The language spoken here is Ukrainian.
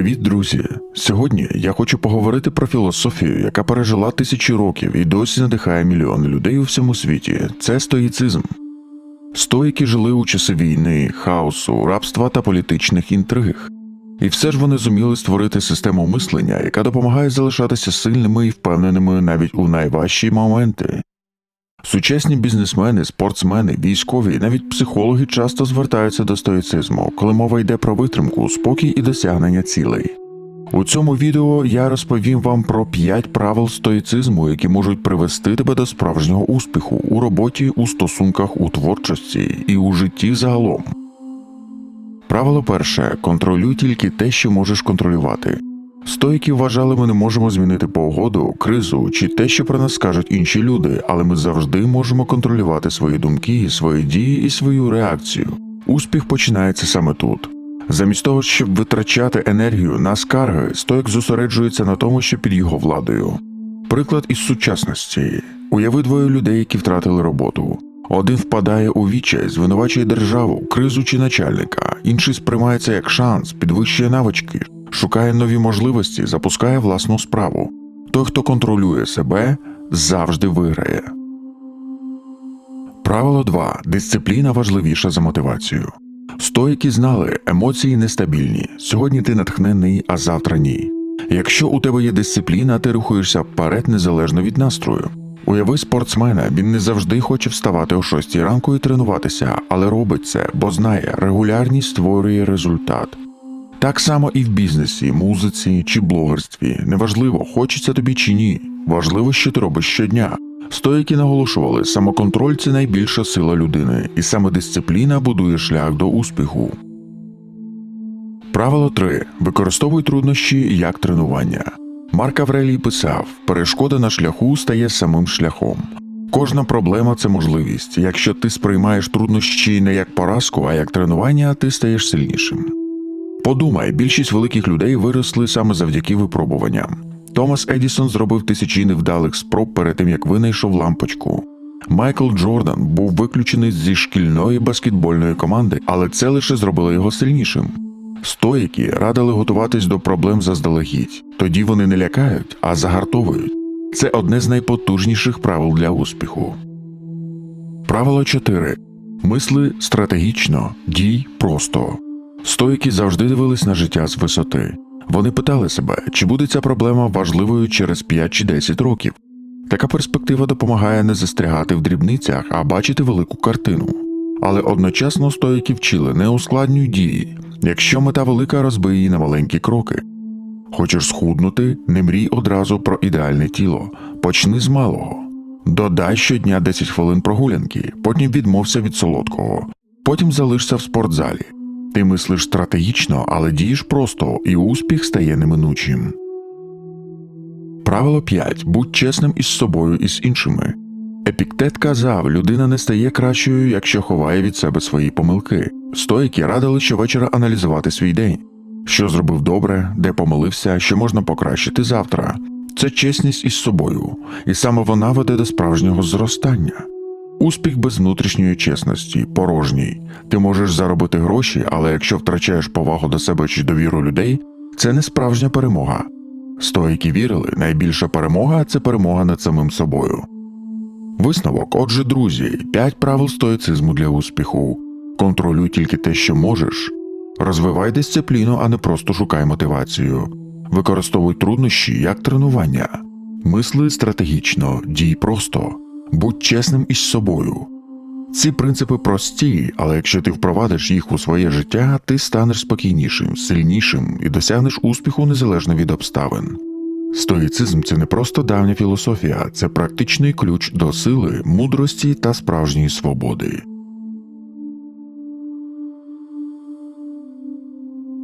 Привіт, друзі! Сьогодні я хочу поговорити про філософію, яка пережила тисячі років і досі надихає мільйони людей у всьому світі. Це стоїцизм. Стоїки жили у часи війни, хаосу, рабства та політичних інтриг. І все ж вони зуміли створити систему мислення, яка допомагає залишатися сильними і впевненими навіть у найважчі моменти. Сучасні бізнесмени, спортсмени, військові, навіть психологи часто звертаються до стоїцизму, коли мова йде про витримку, спокій і досягнення цілей. У цьому відео я розповім вам про 5 правил стоїцизму, які можуть привести тебе до справжнього успіху у роботі, у стосунках, у творчості і у житті загалом. Правило перше контролюй тільки те, що можеш контролювати. Стоїки вважали, ми не можемо змінити погоду, кризу чи те, що про нас скажуть інші люди, але ми завжди можемо контролювати свої думки, свої дії і свою реакцію. Успіх починається саме тут. Замість того, щоб витрачати енергію на скарги, стоїк зосереджується на тому, що під його владою. Приклад із сучасності: уяви двоє людей, які втратили роботу. Один впадає у відчай, звинувачує державу, кризу чи начальника, інший сприймається як шанс, підвищує навички, шукає нові можливості, запускає власну справу. Той, хто контролює себе, завжди виграє. Правило 2. Дисципліна важливіша за мотивацію. Стоїки знали, емоції нестабільні. Сьогодні ти натхнений, а завтра ні. Якщо у тебе є дисципліна, ти рухаєшся вперед незалежно від настрою. Уяви спортсмена, він не завжди хоче вставати о 6 ранку і тренуватися, але робить це, бо знає, регулярність створює результат. Так само і в бізнесі, музиці чи блогерстві. Неважливо, хочеться тобі чи ні. Важливо, що ти робиш щодня. Стоїки наголошували, самоконтроль це найбільша сила людини, і саме дисципліна будує шлях до успіху. Правило 3. Використовуй труднощі як тренування. Марк Аврелій писав: перешкода на шляху стає самим шляхом. Кожна проблема це можливість. Якщо ти сприймаєш труднощі не як поразку, а як тренування, ти стаєш сильнішим. Подумай, більшість великих людей виросли саме завдяки випробуванням. Томас Едісон зробив тисячі невдалих спроб перед тим, як винайшов лампочку. Майкл Джордан був виключений зі шкільної баскетбольної команди, але це лише зробило його сильнішим. Стоїки радили готуватись до проблем заздалегідь. Тоді вони не лякають, а загартовують. Це одне з найпотужніших правил для успіху. Правило 4. Мисли стратегічно, дій просто. Стоїки завжди дивились на життя з висоти. Вони питали себе, чи буде ця проблема важливою через 5 чи 10 років. Така перспектива допомагає не застрягати в дрібницях, а бачити велику картину. Але одночасно стоїки вчили не ускладнюй дії. Якщо мета велика, розбий її на маленькі кроки. Хочеш схуднути, не мрій одразу про ідеальне тіло. Почни з малого. Додай щодня 10 хвилин прогулянки, потім відмовся від солодкого, потім залишся в спортзалі. Ти мислиш стратегічно, але дієш просто, і успіх стає неминучим. Правило 5. Будь чесним із собою і з іншими. Епіктет казав, людина не стає кращою, якщо ховає від себе свої помилки. Стоїки радили щовечора аналізувати свій день, що зробив добре, де помилився, що можна покращити завтра. Це чесність із собою, і саме вона веде до справжнього зростання. Успіх без внутрішньої чесності, порожній. Ти можеш заробити гроші, але якщо втрачаєш повагу до себе чи довіру людей, це не справжня перемога. Стоїки вірили, найбільша перемога це перемога над самим собою. Висновок, отже, друзі, 5 правил стоїцизму для успіху. Контролюй тільки те, що можеш. Розвивай дисципліну, а не просто шукай мотивацію. Використовуй труднощі як тренування. Мисли стратегічно, дій просто. Будь чесним із собою. Ці принципи прості, але якщо ти впровадиш їх у своє життя, ти станеш спокійнішим, сильнішим і досягнеш успіху незалежно від обставин. Стоїцизм це не просто давня філософія, це практичний ключ до сили, мудрості та справжньої свободи.